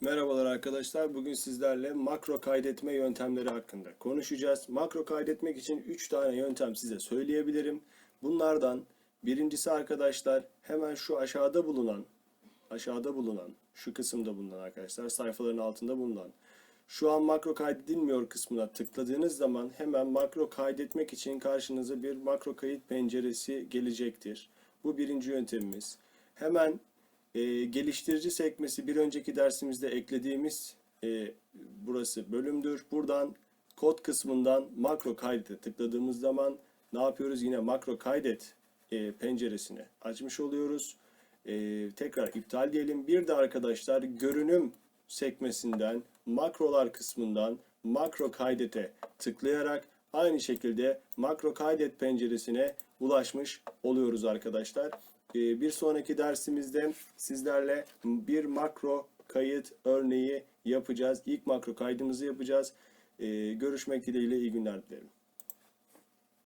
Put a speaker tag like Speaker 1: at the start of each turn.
Speaker 1: Merhabalar arkadaşlar. Bugün sizlerle makro kaydetme yöntemleri hakkında konuşacağız. Makro kaydetmek için 3 tane yöntem size söyleyebilirim. Bunlardan birincisi arkadaşlar hemen şu aşağıda bulunan aşağıda bulunan şu kısımda bulunan arkadaşlar sayfaların altında bulunan şu an makro kaydedilmiyor kısmına tıkladığınız zaman hemen makro kaydetmek için karşınıza bir makro kayıt penceresi gelecektir. Bu birinci yöntemimiz. Hemen e, geliştirici sekmesi bir önceki dersimizde eklediğimiz e, burası bölümdür. Buradan kod kısmından makro kaydete tıkladığımız zaman ne yapıyoruz? Yine makro kaydet e, penceresini açmış oluyoruz. E, tekrar iptal diyelim. Bir de arkadaşlar görünüm sekmesinden makrolar kısmından makro kaydete tıklayarak aynı şekilde makro kaydet penceresine ulaşmış oluyoruz arkadaşlar. Ee, Bir sonraki dersimizde sizlerle bir makro kayıt örneği yapacağız. İlk makro kaydımızı yapacağız. Ee, Görüşmek dileğiyle iyi günler dilerim.